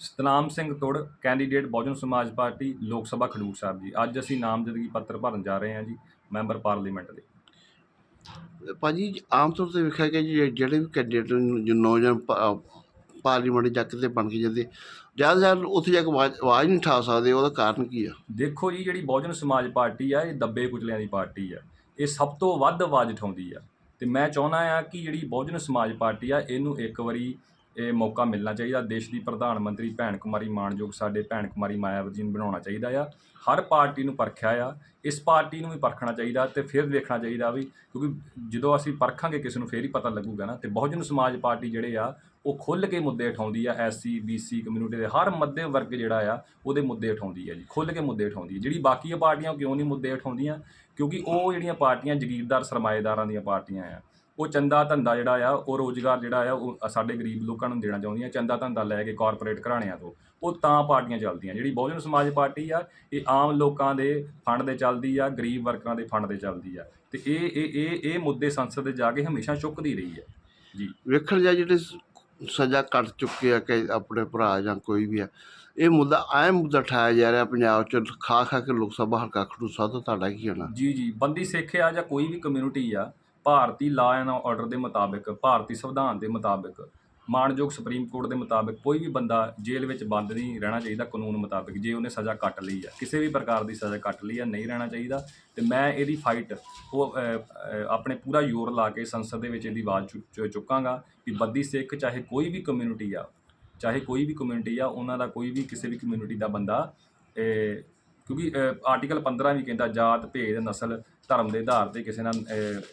Satnam Singh Tur candidate Bahujan Samaj party ਲੋਕ ਸਭਾ ਖਡੂਰ ਸਾਹਿਬ ਜੀ। ਅੱਜ ਅਸੀਂ ਨਾਮਜ਼ਦਗੀ ਪੱਤਰ ਭਰਨ ਜਾ ਰਹੇ ਹਾਂ ਜੀ ਮੈਂਬਰ ਪਾਰਲੀਮੈਂਟ ਦੇ। ਭਾਜੀ ਆਮ ਤੌਰ ਤੇ ਵੇਖਿਆ ਗਿਆ ਜੀ ਜਿਹੜੇ ਵੀ ਕੈਂਡੀਡੇਟ ਜੋ ਨੌਜਵਾਨ ਪਾਰਲੀਮੈਂਟ ਜਾ ਕੇ ਤੇ ਬਣ ਕੇ ਜਾਂਦੇ ਜ਼ਿਆਦਾ ਜ਼ਿਆਦਾ ਉੱਥੇ ਜਾ ਕੇ ਆਵਾਜ਼ ਨਹੀਂ ਉਠਾ ਸਕਦੇ ਉਹਦਾ ਕਾਰਨ ਕੀ ਆ? ਦੇਖੋ ਜੀ ਜਿਹੜੀ ਬਹੁਜਨ ਸਮਾਜ ਪਾਰਟੀ ਆ ਇਹ ਦੱਬੇ ਕੁਚਲਿਆਂ ਦੀ ਪਾਰਟੀ ਆ। ਇਹ ਸਭ ਤੋਂ ਵੱਧ ਆਵਾਜ਼ ਉਠਾਉਂਦੀ ਆ। ਤੇ ਮੈਂ ਚਾਹੁੰਦਾ ਆ ਕਿ ਜਿਹੜੀ ਬਹੁਜਨ ਸਮਾਜ ਪਾਰਟੀ ਆ ਇਹਨੂੰ ਇੱਕ ਵਾਰੀ ਇਹ ਮੌਕਾ ਮਿਲਣਾ ਚਾਹੀਦਾ। ਦੇਸ਼ ਦੀ ਪ੍ਰਧਾਨ ਮੰਤਰੀ ਭੈਣ ਕੁਮਾਰੀ ਮਾਨਯੋਗ ਸਾਡੇ ਭੈਣ ਕੁਮਾਰੀ ਮਾਇਆਵਤੀ ਨੂੰ ਬਣਾਉਣਾ ਚਾਹੀਦਾ ਆ। ਹਰ ਪਾਰਟੀ ਨੂੰ ਪਰਖਿਆ ਆ। ਇਸ ਪਾਰਟੀ ਨੂੰ ਵੀ ਪਰਖਣਾ ਚਾਹੀਦਾ ਤੇ ਫਿਰ ਦੇਖਣਾ ਚਾਹੀਦਾ ਵੀ ਕਿਉਂਕਿ ਜਦੋਂ ਅਸੀਂ ਪਰਖਾਂਗੇ ਕਿਸੇ ਨੂੰ ਫੇਰ ਹੀ ਪਤਾ ਲੱਗੂਗਾ ਨਾ। ਤੇ ਬਹੁਜਨ ਸਮਾਜ ਪਾਰਟੀ ਜਿਹੜੇ ਆ, ਉਹ ਖੁੱਲ੍ਹ ਕੇ ਮੁੱਦੇ ਉਠਾਉਂਦੀ ਆ। ਐਸਸੀ ਬੀਸੀ ਕਮਿਊਨਿਟੀ ਦੇ ਹਰ ਮੱਧੇ ਵਰਗ ਜਿਹੜਾ ਆ, ਉਹਦੇ ਮੁੱਦੇ ਉਠਾਉਂਦੀ ਆ ਜੀ। ਖੁੱਲ੍ਹ ਕੇ ਮੁੱਦੇ ਉਠਾਉਂਦੀ ਹੈ ਜਿਹੜੀ ਬਾਕੀਆਂ ਪਾਰਟੀਆਂ ਉਹ ਕਿਉਂ ਨਹੀਂ ਮੁੱਦੇ ਉਠਾਉਂਦੀਆਂ? ਕਿਉਂਕਿ ਉਹ ਜਿਹੜੀਆਂ ਪਾਰਟੀਆਂ ਜ਼ਗੀਰਦਾਰ ਸਰਮਾਏਦਾਰਾਂ ਦੀਆਂ ਪਾਰਟੀਆਂ ਆ। ਉਹ ਚੰਦਾ ਧੰਦਾ ਜਿਹੜਾ ਆ ਉਹ ਰੋਜ਼ਗਾਰ ਜਿਹੜਾ ਆ ਉਹ ਸਾਡੇ ਗਰੀਬ ਲੋਕਾਂ ਨੂੰ ਦੇਣਾ ਚਾਹੁੰਦੀਆਂ ਚੰਦਾ ਧੰਦਾ ਲੈ ਕੇ ਕਾਰਪੋਰੇਟ ਘਰਾਣਿਆਂ ਤੋਂ। ਉਹ ਤਾਂ ਪਾਰਟੀਆਂ ਚੱਲਦੀਆਂ ਜਿਹੜੀ ਬਹੁਜਨ ਸਮਾਜ ਪਾਰਟੀ ਆ ਇਹ ਆਮ ਲੋਕਾਂ ਦੇ ਫੰਡ ਦੇ ਚੱਲਦੀ ਆ ਗਰੀਬ ਵਰਗਾਂ ਦੇ ਫੰਡ ਦੇ ਚੱਲਦੀ ਆ। ਤੇ ਇਹ ਇਹ ਇਹ ਇਹ ਮੁੱਦੇ ਸੰਸਦ ਦੇ ਜਾ ਕੇ ਹਮੇਸ਼ਾ ਚੁੱਕਦੀ ਰਹੀ ਹੈ ਜੀ। ਵੇਖਣ ਜਾ ਜਿਹੜੇ ਸਜ਼ਾ ਕੱਟ ਚੁੱਕੇ ਆ ਕਿ ਆਪਣੇ ਭਰਾ ਜਾਂ ਕੋਈ ਵੀ ਆ ਇਹ ਮੁੱਦਾ ਅਹਿਮ ਮੁੱਦਾ ਉਠਾਇਆ ਜਾ ਰਿਹਾ ਪੰਜਾਬ ਚ ਖਾ ਖਾ ਕੇ ਲੋਕ ਸਭਾ ਹਲਕਾ ਸਾਹਿਬ ਤੋਂ ਤੁਹਾਡਾ ਕੀ ਹੋਣਾ ਜੀ ਜੀ। ਬੰਦੀ ਸਿੱਖ ਆ ਜਾਂ ਕੋਈ ਵੀ ਕਮਿਊਨਿਟੀ ਆ ਭਾਰਤੀ ਲਾਅ ਐਂਡ ਆਰਡਰ ਦੇ ਮੁਤਾਬਿਕ, ਭਾਰਤੀ ਸੰਵਿਧਾਨ ਦੇ ਮੁਤਾਬਿਕ ਮਾਣਯੋਗ ਸੁਪਰੀਮ ਕੋਰਟ ਦੇ ਮੁਤਾਬਿਕ ਕੋਈ ਵੀ ਬੰਦਾ ਜੇਲ੍ਹ ਵਿੱਚ ਬੰਦ ਨਹੀਂ ਰਹਿਣਾ ਚਾਹੀਦਾ ਕਾਨੂੰਨ ਮੁਤਾਬਿਕ, ਜੇ ਉਹਨੇ ਸਜ਼ਾ ਕੱਟ ਲਈ ਆ। ਕਿਸੇ ਵੀ ਪ੍ਰਕਾਰ ਦੀ ਸਜ਼ਾ ਕੱਟ ਲਈ ਆ, ਨਹੀਂ ਰਹਿਣਾ ਚਾਹੀਦਾ। ਤੇ ਮੈਂ ਇਹਦੀ ਫਾਈਟ ਉਹ ਆਪਣੇ ਪੂਰਾ ਜ਼ੋਰ ਲਾ ਕੇ ਸੰਸਦ ਦੇ ਵਿੱਚ ਇਹਦੀ ਆਵਾਜ਼ ਚੁ- ਚੁੱਕਾਂਗਾ ਕਿ ਬੱਦੀ ਸਿੱਖ ਚਾਹੇ ਕੋਈ ਵੀ ਕਮਿਊਨਿਟੀ ਆ, ਚਾਹੇ ਕੋਈ ਵੀ ਕਮਿਊਨਿਟੀ ਆ, ਉਹਨਾਂ ਦਾ ਕੋਈ ਵੀ ਕਿਸੇ ਵੀ ਕਮਿਊਨਿਟੀ ਦਾ ਬੰਦਾ ਕਿਉਂਕਿ ਆਰਟੀਕਲ 15 ਵੀ ਕਹਿੰਦਾ ਜਾਤ ਭੇਦ ਨਸਲ ਧਰਮ ਦੇ ਆਧਾਰ ਤੇ ਕਿਸੇ ਨਾਲ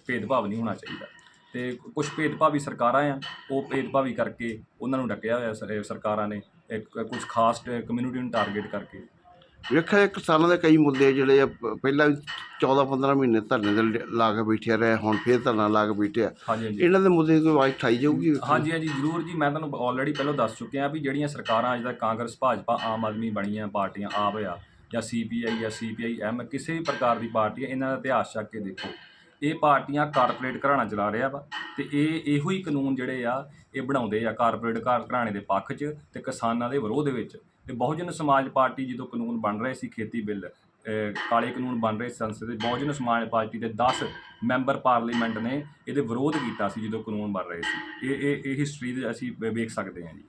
ਭੇਦਭਾਵ ਨਹੀਂ ਹੋਣਾ ਚਾਹੀਦਾ। ਤੇ ਕੁਝ ਭੇਦਭਾਵੀ ਸਰਕਾਰਾਂ ਆ ਉਹ ਭੇਦਭਾਵੀ ਕਰਕੇ ਉਹਨਾਂ ਨੂੰ ਡੱਕਿਆ ਹੋਇਆ ਸਰ- ਸਰਕਾਰਾਂ ਨੇ ਕੁਝ ਖਾਸ ਕਮਿਊਨਿਟੀ ਨੂੰ ਟਾਰਗੇਟ ਕਰਕੇ। ਵੇਖਿਆ ਜਾ ਕਿਸਾਨਾਂ ਦੇ ਕਈ ਮੁੱਦੇ ਜਿਹੜੇ ਆ ਪਹਿਲਾਂ 14 15 ਮਹੀਨੇ ਧਰਨੇ ਦੇ ਲ- ਕੇ ਬੈਠੇ ਰਹੇ ਹੁਣ ਫੇਰ ਧਰਨਾ ਲਾ ਕੇ ਬੈਠੇ ਆ। ਇਹਨਾਂ ਦੇ ਮੁੱਦੇ ਦੀ ਕੋਈ ਆਵਾਜ਼ ਉਠਾਈ ਜਾਊਗੀ? ਹਾਂਜੀ ਹਾਂਜੀ ਜ਼ਰੂਰ ਜੀ ਮੈਂ ਤੁਹਾਨੂੰ ਆਲਰੇਡੀ ਪਹਿਲਾਂ ਦੱਸ ਚੁੱਕਿਆ ਵੀ ਜਿਹੜੀਆਂ ਸਰਕਾਰਾਂ ਅੱਜ ਤੱਕ ਕਾਂਗਰਸ ਭਾਜਪਾ ਆਮ ਆਦਮੀ ਬਣੀਆਂ ਪਾਰਟੀਆਂ ਆਪ ਆ ਜਾਂ ਸੀਪੀਆਈ ਜਾਂ ਸੀਪੀਆਈ ਐਮ ਕਿਸੇ ਵੀ ਪ੍ਰਕਾਰ ਦੀ ਪਾਰਟੀ ਹੈ, ਇਹਨਾਂ ਦਾ ਇਤਿਹਾਸ ਚੱਕ ਕੇ ਦੇਖੋ। ਇਹ ਪਾਰਟੀਆਂ ਕਾਰਪੋਰੇਟ ਘਰਾਣਾ ਚਲਾ ਰਿਹਾ ਵਾ ਤੇ ਇਹ ਇਹੋ ਹੀ ਕਾਨੂੰਨ ਜਿਹੜੇ ਆ, ਇਹ ਬਣਾਉਂਦੇ ਆ ਕਾਰਪੋਰੇਟ ਘਰ ਘਰਾਣੇ ਦੇ ਪੱਖ 'ਚ ਤੇ ਕਿਸਾਨਾਂ ਦੇ ਵਿਰੋਧ ਵਿੱਚ। ਤੇ ਬਹੁਜਨ ਸਮਾਜ ਪਾਰਟੀ ਜਦੋਂ ਕਾਨੂੰਨ ਬਣ ਰਹੇ ਸੀ, ਖੇਤੀ ਬਿੱਲ ਕਾਲੇ ਕਾਨੂੰਨ ਬਣ ਰਹੇ ਸੀ, ਸੰਸਦ ਦੇ, ਬਹੁਜਨ ਸਮਾਜ ਪਾਰਟੀ ਦੇ 10 ਮੈਂਬਰ ਪਾਰਲੀਮੈਂਟ ਨੇ ਇਹਦੇ ਵਿਰੋਧ ਕੀਤਾ ਸੀ ਜਦੋਂ ਕਾਨੂੰਨ ਬਣ ਰਹੇ ਸੀ। ਇਹ ਇਹ ਇਹ ਹਿਸਟਰੀ ਦੇ ਅਸੀਂ ਵੇਖ ਸਕਦੇ ਹਾਂ ਜੀ।